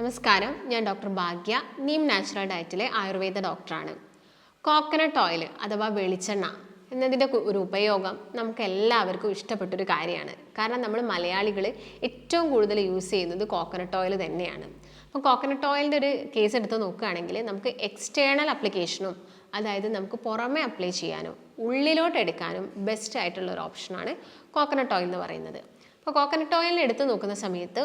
നമസ്കാരം. ഞാൻ ഡോക്ടർ ഭാഗ്യ നീം നാച്ചുറൽ ഡയറ്റിലെ ആയുർവേദ ഡോക്ടറാണ്. കോക്കനട്ട് ഓയിൽ അഥവാ വെളിച്ചെണ്ണ എന്നതിന്റെ ഒരു ഉപയോഗം നമുക്ക് എല്ലാവർക്കും ഇഷ്ടപ്പെട്ടൊരു കാര്യമാണ്. കാരണം നമ്മൾ മലയാളികൾ ഏറ്റവും കൂടുതൽ യൂസ് ചെയ്യുന്നത് കോക്കനട്ട് ഓയിൽ തന്നെയാണ്. അപ്പോൾ കോക്കനട്ട് ഓയിലിന്റെ ഒരു കേസ് എടുത്ത് നോക്കുകയാണെങ്കിൽ നമുക്ക് എക്സ്റ്റേണൽ അപ്ലിക്കേഷനും അതായത് നമുക്ക് പുറമേ അപ്ലൈ ചെയ്യാനും ഉള്ളിലോട്ട് എടുക്കാനും ബെസ്റ്റ് ആയിട്ടുള്ള ഒരു ഓപ്ഷനാണ് കോക്കനട്ട് ഓയിൽ എന്ന് പറയുന്നത്. അപ്പോൾ കോക്കനട്ട് ഓയിലിനെ എടുത്ത് നോക്കുന്ന സമയത്ത്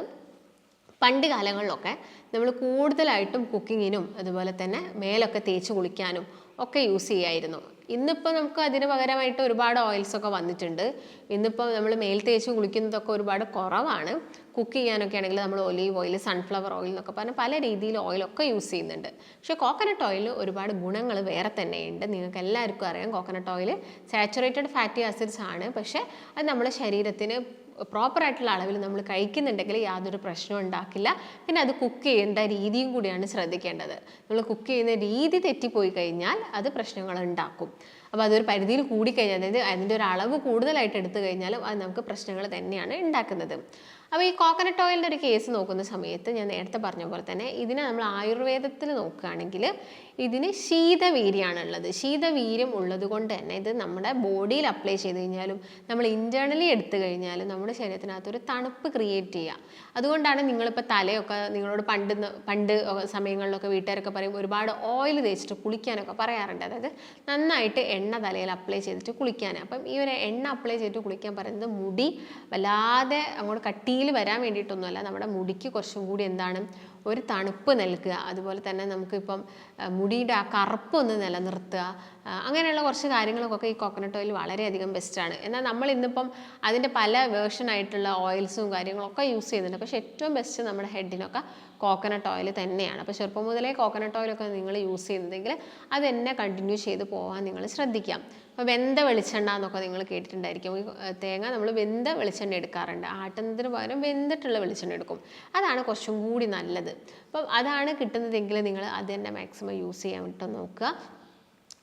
പണ്ട് കാലങ്ങളിലൊക്കെ നമ്മൾ കൂടുതലായിട്ടും കുക്കിങ്ങിനും അതുപോലെ തന്നെ മേലൊക്കെ തേച്ച് കുളിക്കാനും ഒക്കെ യൂസ് ചെയ്യായിരുന്നു. ഇന്നിപ്പോൾ നമുക്ക് അതിന് പകരമായിട്ട് ഒരുപാട് ഓയിൽസൊക്കെ വന്നിട്ടുണ്ട്. ഇന്നിപ്പോൾ നമ്മൾ മേൽ തേച്ച് കുളിക്കുന്നതൊക്കെ ഒരുപാട് കുറവാണ്. കുക്ക് ചെയ്യാനൊക്കെ ആണെങ്കിൽ നമ്മൾ ഒലീവ് ഓയിൽ സൺഫ്ലവർ ഓയിൽ എന്നൊക്കെ പറഞ്ഞ് പല രീതിയിൽ ഓയിലൊക്കെ യൂസ് ചെയ്യുന്നുണ്ട്. പക്ഷേ കോക്കനട്ട് ഓയിൽ ഒരുപാട് ഗുണങ്ങൾ വേറെ തന്നെയുണ്ട്. നിങ്ങൾക്ക് എല്ലാവർക്കും അറിയാം coconut oil saturated fatty acids ആണ്. പക്ഷേ അത് നമ്മുടെ ശരീരത്തിന് പ്രോപ്പർ ആയിട്ടുള്ള അളവിൽ നമ്മൾ കഴിക്കുന്നുണ്ടെങ്കിൽ യാതൊരു പ്രശ്നവും ഉണ്ടാക്കില്ല. പിന്നെ അത് കുക്ക് ചെയ്യേണ്ട രീതിയും കൂടിയാണ് ശ്രദ്ധിക്കേണ്ടത്. നമ്മൾ കുക്ക് ചെയ്യുന്ന രീതി തെറ്റിപ്പോയി കഴിഞ്ഞാൽ അത് പ്രശ്നങ്ങൾ ഉണ്ടാക്കും. അപ്പോൾ അതൊരു പരിധിയിൽ കൂടിക്കഴിഞ്ഞാൽ അതായത് അതിന്റെ ഒരു അളവ് കൂടുതലായിട്ട് എടുത്തു കഴിഞ്ഞാലും അത് നമുക്ക് പ്രശ്നങ്ങൾ തന്നെയാണ് ഉണ്ടാക്കുന്നത്. അപ്പോൾ ഈ കോക്കനട്ട് ഓയിലിന്റെ ഒരു കേസ് നോക്കുന്ന സമയത്ത് ഞാൻ നേരത്തെ പറഞ്ഞ പോലെ തന്നെ ഇതിനെ നമ്മൾ ആയുർവേദത്തിൽ നോക്കുകയാണെങ്കിൽ ഇതിന് ശീതവീര്യമാണുള്ളത് ശീതവീര്യം ഉള്ളത് കൊണ്ട് തന്നെ ഇത് നമ്മുടെ ബോഡിയിൽ അപ്ലൈ ചെയ്ത് കഴിഞ്ഞാലും നമ്മൾ ഇന്റേർണലി എടുത്തു കഴിഞ്ഞാലും നമ്മുടെ ശരീരത്തിനകത്ത് ഒരു തണുപ്പ് ക്രിയേറ്റ് ചെയ്യുക അതുകൊണ്ടാണ് നിങ്ങളിപ്പോൾ തലയൊക്കെ നിങ്ങളോട് പണ്ട് പണ്ട് സമയങ്ങളിലൊക്കെ വീട്ടുകാരൊക്കെ പറയും ഒരുപാട് ഓയിൽ തേച്ചിട്ട് കുളിക്കാനൊക്കെ പറയാറുണ്ട്. അതായത് നന്നായിട്ട് എണ്ണ തലയിൽ അപ്ലൈ ചെയ്തിട്ട് കുളിക്കാൻ അപ്പം ഈ ഒരു എണ്ണ അപ്ലൈ ചെയ്തിട്ട് കുളിക്കാൻ പറയുന്നത് മുടി വല്ലാതെ അങ്ങോട്ട് കട്ടിയിൽ വരാൻ വേണ്ടിയിട്ടൊന്നുമല്ല. നമ്മുടെ മുടിക്ക് കുറച്ചും കൂടി എന്താണ് ഒരു തണുപ്പ് നൽകുക. അതുപോലെ തന്നെ നമുക്കിപ്പം മുടിയുടെ ആ കറുപ്പ് ഒന്ന് നിലനിർത്തുക. അങ്ങനെയുള്ള കുറച്ച് കാര്യങ്ങൾക്കൊക്കെ ഈ കോക്കനട്ട് ഓയിൽ വളരെയധികം ബെസ്റ്റാണ് എന്നാൽ നമ്മൾ ഇന്നിപ്പം അതിന്റെ പല വേർഷൻ ആയിട്ടുള്ള ഓയിൽസും കാര്യങ്ങളൊക്കെ യൂസ് ചെയ്യുന്നുണ്ട്. പക്ഷേ ഏറ്റവും ബെസ്റ്റ് നമ്മുടെ ഹെഡിനൊക്കെ കോക്കനട്ട് ഓയിൽ തന്നെയാണ്. അപ്പോൾ ചെറുപ്പം മുതലേ കോക്കനട്ട് ഓയിലൊക്കെ നിങ്ങൾ യൂസ് ചെയ്യുന്നുണ്ടെങ്കിൽ അത് തന്നെ കണ്ടിന്യൂ ചെയ്ത് പോകാൻ നിങ്ങൾ ശ്രദ്ധിക്കാം. അപ്പോൾ വെന്ത വെളിച്ചെണ്ണ എന്നൊക്കെ നിങ്ങൾ കേട്ടിട്ടുണ്ടായിരിക്കും. ഈ തേങ്ങ നമ്മൾ വെന്ത വെളിച്ചെണ്ണ എടുക്കാറുണ്ട്. ആട്ടുന്നതിന് പകരം വെന്തിട്ടുള്ള വെളിച്ചെണ്ണ എടുക്കും. അതാണ് കുറച്ചും കൂടി നല്ലത്. അപ്പം അതാണ് കിട്ടുന്നതെങ്കിൽ നിങ്ങൾ അത് തന്നെ മാക്സിമം യൂസ് ചെയ്യാൻ വേണ്ടിയിട്ട് നോക്കുക.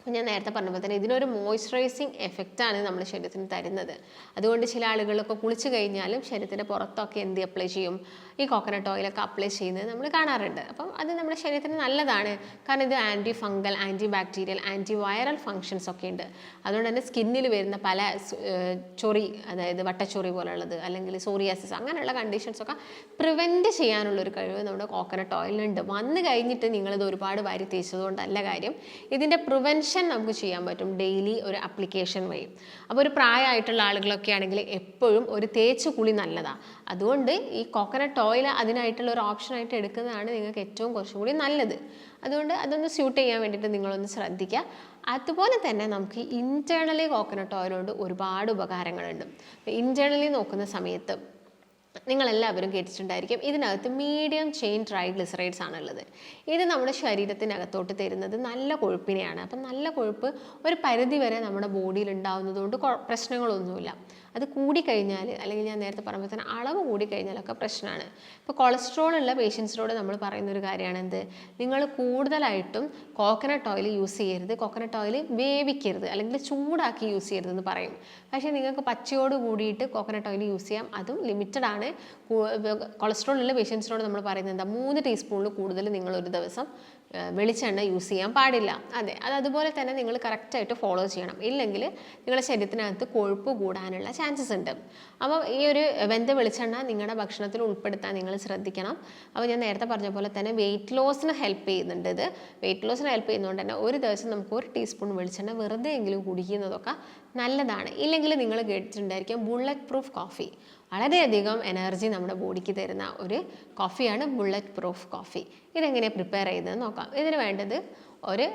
ഞാൻ നേരത്തെ പറഞ്ഞ പോലെ തന്നെ ഇതിനൊരു മോയ്സ്ചറൈസിങ് എഫക്റ്റാണ് നമ്മുടെ ശരീരത്തിന് തരുന്നത്. അതുകൊണ്ട് ചില ആളുകളൊക്കെ കുളിച്ച് കഴിഞ്ഞാലും ശരീരത്തിന്റെ പുറത്തൊക്കെ എന്ത് അപ്ലൈ ചെയ്യും? ഈ കോക്കനട്ട് ഓയിലൊക്കെ അപ്ലൈ ചെയ്യുന്നത് നമ്മൾ കാണാറുണ്ട്. അപ്പം അത് നമ്മുടെ ശരീരത്തിന് നല്ലതാണ്. കാരണം ഇത് anti fungal anti bacterial anti viral functions ഒക്കെ ഉണ്ട്. അതുകൊണ്ട് തന്നെ സ്കിന്നിൽ വരുന്ന പല ചൊറി അതായത് വട്ടച്ചൊറി പോലുള്ളത് അല്ലെങ്കിൽ സോറിയാസിസ് അങ്ങനെയുള്ള കണ്ടീഷൻസൊക്കെ പ്രിവെന്റ് ചെയ്യാനുള്ളൊരു കഴിവ് നമ്മുടെ കോക്കനട്ട് ഓയിലുണ്ട് വന്നു കഴിഞ്ഞിട്ട് നിങ്ങളിത് ഒരുപാട് വാരി തേച്ചതുകൊണ്ടല്ല കാര്യം ഇതിന്റെ പ്രിവെൻഷൻ നമുക്ക് ചെയ്യാൻ പറ്റും ഡെയിലി ഒരു അപ്ലിക്കേഷൻ വഴി. അപ്പോൾ ഒരു പ്രായമായിട്ടുള്ള ആളുകളൊക്കെ ആണെങ്കിൽ എപ്പോഴും ഒരു തേച്ച് കുളി നല്ലതാണ് അതുകൊണ്ട് ഈ കോക്കനട്ട് ഓയിൽ അതിനായിട്ടുള്ള ഒരു ഓപ്ഷനായിട്ട് എടുക്കുന്നതാണ് നിങ്ങൾക്ക് ഏറ്റവും കുറച്ചും കൂടി നല്ലത്. അതുകൊണ്ട് അതൊന്ന് സ്യൂട്ട് ചെയ്യാൻ വേണ്ടിയിട്ട് നിങ്ങളൊന്ന് ശ്രദ്ധിക്കുക. അതുപോലെ തന്നെ നമുക്ക് ഇന്റേർണലി കോക്കനട്ട് ഓയിൽ കൊണ്ട് ഒരുപാട് ഉപകാരങ്ങളുണ്ട്. ഇന്റേർണലി നോക്കുന്ന സമയത്ത് നിങ്ങളെല്ലാവരും കേട്ടിട്ടുണ്ടായിരിക്കും ഇതിനകത്ത് മീഡിയം ചെയിൻ ട്രൈഗ്ലിസറൈഡ്സ് ആണുള്ളത്. ഇത് നമ്മുടെ ശരീരത്തിനകത്തോട്ട് തരുന്നത് നല്ല കൊഴുപ്പിനെയാണ്. അപ്പം നല്ല കൊഴുപ്പ് ഒരു പരിധി വരെ നമ്മുടെ ബോഡിയിൽ ഉണ്ടാകുന്നതുകൊണ്ട് പ്രശ്നങ്ങളൊന്നുമില്ല. അത് കൂടിക്കഴിഞ്ഞാൽ അല്ലെങ്കിൽ ഞാൻ നേരത്തെ പറഞ്ഞ പോലെ തന്നെ അളവ് കൂടിക്കഴിഞ്ഞാലൊക്കെ പ്രശ്നമാണ്. ഇപ്പോൾ കൊളസ്ട്രോൾ ഉള്ള പേഷ്യൻസിനോട് നമ്മൾ പറയുന്ന ഒരു കാര്യമാണ് എന്ത്? നിങ്ങൾ കൂടുതലായിട്ടും കോക്കനട്ട് ഓയിൽ യൂസ് ചെയ്യരുത്. കോക്കനട്ട് ഓയിൽ വേവിക്കരുത്. അല്ലെങ്കിൽ ചൂടാക്കി യൂസ് ചെയ്യരുതെന്ന് പറയും. പക്ഷേ നിങ്ങൾക്ക് പച്ചയോട് കൂടിയിട്ട് കോക്കനട്ട് ഓയിൽ യൂസ് ചെയ്യാം. അതും ലിമിറ്റഡ് ആണ്. കൊളസ്ട്രോൾ ഉള്ള പേഷ്യൻസിനോട് നമ്മൾ പറയുന്നത് എന്താ? മൂന്ന് ടീസ്പൂണിൽ കൂടുതൽ നിങ്ങൾ ഒരു ദിവസം വെളിച്ചെണ്ണ യൂസ് ചെയ്യാൻ പാടില്ല. അതെ. അത് അതുപോലെ തന്നെ നിങ്ങൾ കറക്റ്റായിട്ട് ഫോളോ ചെയ്യണം. ഇല്ലെങ്കിൽ നിങ്ങളുടെ ശരീരത്തിനകത്ത് കൊഴുപ്പ് കൂടാനുള്ള ചാൻസസ് ഉണ്ട്. അപ്പോൾ ഈ ഒരു വെന്ത വെളിച്ചെണ്ണ നിങ്ങളുടെ ഭക്ഷണത്തിൽ ഉൾപ്പെടുത്താൻ നിങ്ങൾ ശ്രദ്ധിക്കണം. അപ്പോൾ ഞാൻ നേരത്തെ പറഞ്ഞ പോലെ തന്നെ വെയിറ്റ് ലോസിന് ഹെൽപ്പ് ചെയ്യുന്നുണ്ട് ഇത്. വെയിറ്റ് ലോസിന് ഹെൽപ്പ് ചെയ്യുന്നതുകൊണ്ട് തന്നെ ഒരു ദിവസം നമുക്ക് ഒരു ടീസ്പൂൺ വെളിച്ചെണ്ണ വെറുതെ എങ്കിലും കുടിക്കുന്നതൊക്കെ നല്ലതാണ്. ഇല്ലെങ്കിൽ നിങ്ങൾ കേട്ടിട്ടുണ്ടായിരിക്കും ബുള്ളറ്റ് പ്രൂഫ് കോഫി വളരെയധികം എനർജി നമ്മുടെ ബോഡിക്ക് തരുന്ന ഒരു കോഫിയാണ് ബുള്ളറ്റ് പ്രൂഫ് കോഫി ഇതെങ്ങനെയാണ് പ്രിപ്പയർ ചെയ്തത് നോക്കാം. ഇതിന് വേണ്ടത് ഒരു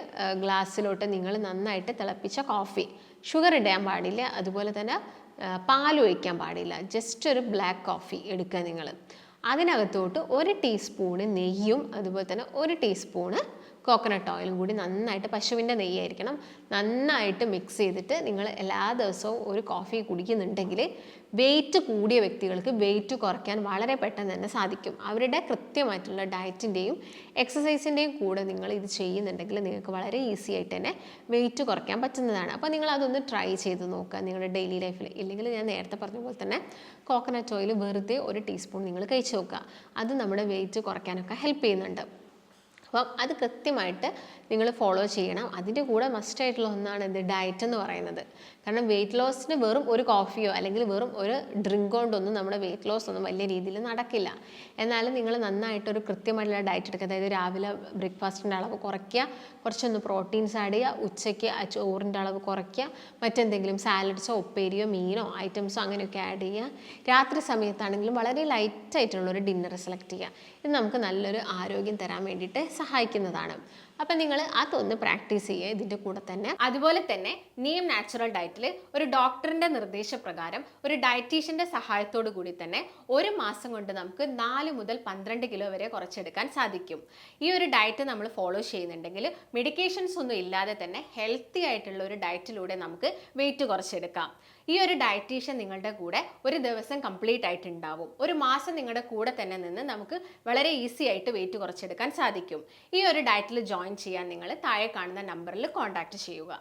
ഗ്ലാസ്സിലോട്ട് നിങ്ങൾ നന്നായിട്ട് തിളപ്പിച്ച കോഫി ഷുഗർ ഇടാൻ പാടില്ല. അതുപോലെ തന്നെ പാൽ ഒഴിക്കാൻ പാടില്ല. ജസ്റ്റ് ഒരു ബ്ലാക്ക് കോഫി എടുക്കുക നിങ്ങൾ. അതിനകത്തോട്ട് ഒരു ടീസ്പൂണ് നെയ്യും അതുപോലെ തന്നെ ഒരു ടീസ്പൂണ് കോക്കനട്ട് ഓയിലും കൂടി നന്നായിട്ട് പശുവിന്റെ നെയ്യായിരിക്കണം. നന്നായിട്ട് മിക്സ് ചെയ്തിട്ട് നിങ്ങൾ എല്ലാ ദിവസവും ഒരു കോഫി കുടിക്കുന്നുണ്ടെങ്കിൽ വെയിറ്റ് കൂടിയ വ്യക്തികൾക്ക് വെയിറ്റ് കുറയ്ക്കാൻ വളരെ പെട്ടെന്ന് തന്നെ സാധിക്കും. അവരുടെ കൃത്യമായിട്ടുള്ള ഡയറ്റിന്റെയും എക്സസൈസിന്റെയും കൂടെ നിങ്ങൾ ഇത് ചെയ്യുന്നുണ്ടെങ്കിൽ നിങ്ങൾക്ക് വളരെ ഈസി ആയിട്ട് തന്നെ വെയിറ്റ് കുറയ്ക്കാൻ പറ്റുന്നതാണ്. അപ്പോൾ നിങ്ങൾ അതൊന്ന് ട്രൈ ചെയ്ത് നോക്കുക നിങ്ങളുടെ ഡെയിലി ലൈഫിൽ ഇല്ലെങ്കിൽ ഞാൻ നേരത്തെ പറഞ്ഞ പോലെ തന്നെ കോക്കനട്ട് ഓയിൽ വെറുതെ ഒരു ടീസ്പൂൺ നിങ്ങൾ കഴിച്ചു നോക്കുക. അത് നമ്മുടെ വെയിറ്റ് കുറയ്ക്കാനൊക്കെ ഹെൽപ്പ് ചെയ്യുന്നുണ്ട്. അപ്പം അത് കൃത്യമായിട്ട് നിങ്ങൾ ഫോളോ ചെയ്യണം. അതിന്റെ കൂടെ മസ്റ്റായിട്ടുള്ള ഒന്നാണ് എന്ത് ഡയറ്റ് എന്ന് പറയുന്നത്. കാരണം വെയിറ്റ് ലോസിന് വെറും ഒരു കോഫിയോ അല്ലെങ്കിൽ വെറും ഒരു ഡ്രിങ്ക് കൊണ്ടൊന്നും നമ്മുടെ വെയിറ്റ് ലോസ് ഒന്നും വലിയ രീതിയിൽ നടക്കില്ല. എന്നാലും നിങ്ങൾ നന്നായിട്ട് ഒരു കൃത്യമായിട്ടുള്ള ഡയറ്റ് എടുക്കുക. അതായത് രാവിലെ ബ്രേക്ക്ഫാസ്റ്റിന്റെ അളവ് കുറയ്ക്കുക. കുറച്ചൊന്ന് പ്രോട്ടീൻസ് ആഡ് ചെയ്യുക. ഉച്ചയ്ക്ക് ചോറിന്റെ അളവ് കുറയ്ക്കുക. മറ്റെന്തെങ്കിലും സാലഡ്സോ ഉപ്പേരിയോ മീനോ ഐറ്റംസോ അങ്ങനെയൊക്കെ ആഡ് ചെയ്യുക. രാത്രി സമയത്താണെങ്കിലും വളരെ ലൈറ്റ് ആയിട്ടുള്ള ഒരു ഡിന്നർ സെലക്ട് ചെയ്യുക. ഇത് നമുക്ക് നല്ലൊരു ആരോഗ്യം തരാൻ വേണ്ടിയിട്ട് സഹായിക്കുന്നതാണ്. അപ്പം നിങ്ങൾ അതൊന്ന് പ്രാക്ടീസ് ചെയ്യുക ഇതിന്റെ കൂടെ തന്നെ. അതുപോലെ തന്നെ നീം നാച്ചുറൽ ഡയറ്റിൽ ഒരു ഡോക്ടറിന്റെ നിർദ്ദേശപ്രകാരം ഒരു ഡയറ്റീഷ്യന്റെ സഹായത്തോടു കൂടി തന്നെ ഒരു മാസം കൊണ്ട് നമുക്ക് നാല് മുതൽ പന്ത്രണ്ട് കിലോ വരെ കുറച്ചെടുക്കാൻ സാധിക്കും. ഈ ഒരു ഡയറ്റ് നമ്മൾ ഫോളോ ചെയ്യുന്നുണ്ടെങ്കിൽ മെഡിക്കേഷൻസ് ഒന്നും ഇല്ലാതെ തന്നെ ഹെൽത്തി ആയിട്ടുള്ള ഒരു ഡയറ്റിലൂടെ നമുക്ക് വെയിറ്റ് കുറച്ചെടുക്കാം. ഈ ഒരു ഡയറ്റീഷ്യൻ നിങ്ങളുടെ കൂടെ ഒരു ദിവസം കംപ്ലീറ്റ് ആയിട്ട് ഉണ്ടാവും ഒരു മാസം നിങ്ങളുടെ കൂടെ തന്നെ നിന്ന് നമുക്ക് വളരെ ഈസി ആയിട്ട് വെയിറ്റ് കുറച്ചെടുക്കാൻ സാധിക്കും. ഈ ഒരു ഡയറ്റിൽ ജോയിൻ ചെയ്യാൻ നിങ്ങൾ താഴെ കാണുന്ന നമ്പറിൽ കോൺടാക്ട് ചെയ്യുക.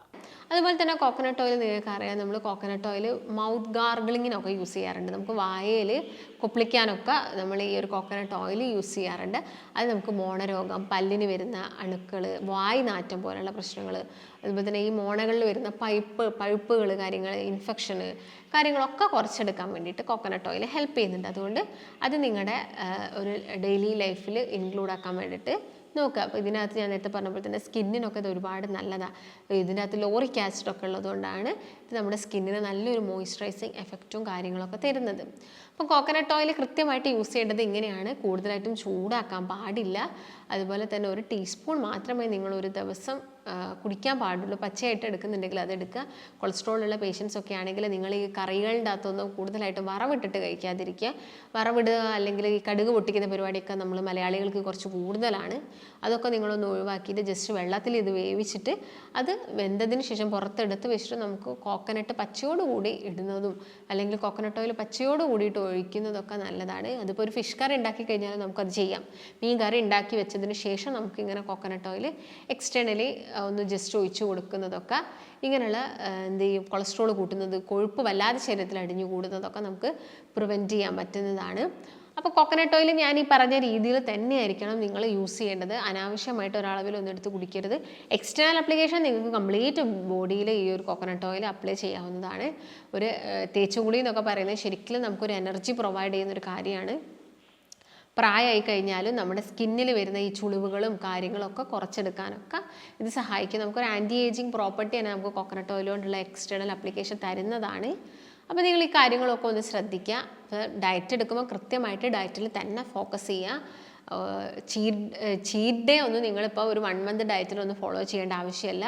അതുപോലെ തന്നെ കോക്കനട്ട് ഓയിൽ നിങ്ങൾക്ക് അറിയാം നമ്മൾ കോക്കനട്ട് ഓയിൽ മൗത്ത് ഗാർഗിളിങ്ങിനൊക്കെ യൂസ് ചെയ്യാറുണ്ട്. നമുക്ക് വായയിൽ കൊപ്പിളിക്കാനൊക്കെ നമ്മൾ ഈ ഒരു കോക്കനട്ട് ഓയിൽ യൂസ് ചെയ്യാറുണ്ട്. അത് നമുക്ക് മോണരോഗം പല്ലിന് വരുന്ന അണുക്കൾ വായ് നാറ്റം പോലുള്ള പ്രശ്നങ്ങൾ അതുപോലെ തന്നെ ഈ മോണകളിൽ വരുന്ന പൈപ്പ് പഴുപ്പുകൾ കാര്യങ്ങൾ ഇൻഫെക്ഷന് കാര്യങ്ങളൊക്കെ കുറച്ചെടുക്കാൻ വേണ്ടിയിട്ട് കോക്കനട്ട് ഓയിൽ ഹെൽപ്പ് ചെയ്യുന്നുണ്ട്. അതുകൊണ്ട് അത് നിങ്ങളുടെ ഒരു ഡെയിലി ലൈഫിൽ ഇൻക്ലൂഡ് ആക്കാൻ വേണ്ടിയിട്ട് നോക്കുക അപ്പോൾ ഇതിനകത്ത് ഞാൻ നേരത്തെ പറഞ്ഞപ്പോൾ തന്നെ സ്കിന്നിനൊക്കെ ഇത് ഒരുപാട് നല്ലതാണ് ഇതിനകത്ത് ലോറിക് ആസിഡ് ഒക്കെ ഉള്ളതുകൊണ്ടാണ് ഇത് നമ്മുടെ സ്കിന്നിന് നല്ലൊരു മോയ്സ്ചറൈസിങ് എഫക്റ്റും കാര്യങ്ങളൊക്കെ തരുന്നത്. അപ്പോൾ കോക്കനട്ട് ഓയിൽ കൃത്യമായിട്ട് യൂസ് ചെയ്യേണ്ടത് ഇങ്ങനെയാണ്. കൂടുതലായിട്ടും ചൂടാക്കാൻ പാടില്ല. അതുപോലെ തന്നെ ഒരു ടീസ്പൂൺ മാത്രമേ നിങ്ങൾ ഒരു ദിവസം കുടിക്കാൻ പാടുള്ളൂ. പച്ചയായിട്ട് എടുക്കുന്നുണ്ടെങ്കിൽ അത് എടുക്കുക. കൊളസ്ട്രോൾ ഉള്ള പേഷ്യൻസ് ഒക്കെ ആണെങ്കിൽ നിങ്ങൾ ഈ കറികളുടെ അകത്തൊന്നും കൂടുതലായിട്ട് വറവിട്ടിട്ട് കഴിക്കാതിരിക്കുക. വറവിടുക അല്ലെങ്കിൽ ഈ കടുക് പൊട്ടിക്കുന്ന പരിപാടിയൊക്കെ നമ്മൾ മലയാളികൾക്ക് കുറച്ച് കൂടുതലാണ്. അതൊക്കെ നിങ്ങളൊന്ന് ഒഴിവാക്കിയിട്ട് ജസ്റ്റ് വെള്ളത്തിൽ ഇത് വേവിച്ചിട്ട് അത് വെന്തതിന് ശേഷം പുറത്തെടുത്ത് വെച്ചിട്ട് നമുക്ക് കോക്കനട്ട് പച്ചയോടുകൂടി ഇടുന്നതും അല്ലെങ്കിൽ കോക്കനട്ട് ഓയിൽ പച്ചയോട് കൂടിയിട്ട് ഒഴിക്കുന്നതൊക്കെ നല്ലതാണ്. അതിപ്പോൾ ഒരു ഫിഷ് കറി ഉണ്ടാക്കി കഴിഞ്ഞാൽ നമുക്കത് ചെയ്യാം. മീൻ കറി ഉണ്ടാക്കി വെച്ചതിന് ശേഷം നമുക്കിങ്ങനെ കോക്കനട്ട് ഓയിൽ എക്സ്റ്റേണലി ഒന്ന് ജസ്റ്റ് ഒഴിച്ചു കൊടുക്കുന്നതൊക്കെ ഇങ്ങനെയുള്ള എന്ത് ചെയ്യും കൊളസ്ട്രോൾ കൂട്ടുന്നത് കൊഴുപ്പ് വല്ലാതെ ശരീരത്തിൽ അടിഞ്ഞു കൂടുന്നതൊക്കെ നമുക്ക് പ്രിവെന്റ് ചെയ്യാൻ പറ്റുന്നതാണ്. അപ്പോൾ കോക്കനട്ട് ഓയിൽ ഞാൻ ഈ പറഞ്ഞ രീതിയിൽ തന്നെയായിരിക്കണം നിങ്ങൾ യൂസ് ചെയ്യേണ്ടത്. അനാവശ്യമായിട്ട് ഒരളവിൽ ഒന്നും എടുത്ത് കുടിക്കരുത്. എക്സ്റ്റേണൽ അപ്ലിക്കേഷൻ നിങ്ങൾക്ക് കംപ്ലീറ്റ് ബോഡിയിൽ ഈ ഒരു കോക്കനട്ട് ഓയിൽ അപ്ലൈ ചെയ്യാവുന്നതാണ്. ഒരു തേച്ചുകുളി എന്നൊക്കെ പറയുന്നത് ശരിക്കും നമുക്കൊരു എനർജി പ്രൊവൈഡ് ചെയ്യുന്ന ഒരു കാര്യമാണ്. പ്രായമായി കഴിഞ്ഞാലും നമ്മുടെ സ്കിന്നിൽ വരുന്ന ഈ ചുളിവുകളും കാര്യങ്ങളൊക്കെ കുറച്ചെടുക്കാനൊക്കെ ഇത് സഹായിക്കും. നമുക്കൊരു ആന്റി ഏജിങ് പ്രോപ്പർട്ടി തന്നെ നമുക്ക് കോക്കനട്ട് ഓയിൽ കൊണ്ടുള്ള എക്സ്റ്റേണൽ അപ്ലിക്കേഷൻ തരുന്നതാണ്. അപ്പോൾ നിങ്ങൾ ഈ കാര്യങ്ങളൊക്കെ ഒന്ന് ശ്രദ്ധിക്കുക. അപ്പോൾ ഡയറ്റ് എടുക്കുമ്പോൾ കൃത്യമായിട്ട് ഡയറ്റിൽ തന്നെ ഫോക്കസ് ചെയ്യുക. ചീറ്റ് ചീറ്റ് ഡേ ഒന്നും നിങ്ങളിപ്പോൾ ഒരു വൺ മന്ത് ഡയറ്റിലൊന്നും ഫോളോ ചെയ്യേണ്ട ആവശ്യമില്ല.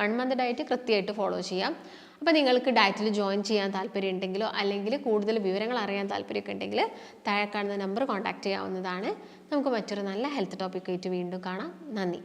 വൺ മന്ത് ഡയറ്റ് കൃത്യമായിട്ട് ഫോളോ ചെയ്യാം. അപ്പോൾ നിങ്ങൾക്ക് ഡയറ്റിൽ ജോയിൻ ചെയ്യാൻ താല്പര്യം ഉണ്ടെങ്കിലോ അല്ലെങ്കിൽ കൂടുതൽ വിവരങ്ങൾ അറിയാൻ താല്പര്യമൊക്കെ ഉണ്ടെങ്കിൽ താഴെ കാണുന്ന നമ്പർ കോൺടാക്റ്റ് ചെയ്യാവുന്നതാണ്. നമുക്ക് മറ്റൊരു നല്ല ഹെൽത്ത് ടോപ്പിക്കായിട്ട് വീണ്ടും കാണാം. നന്ദി.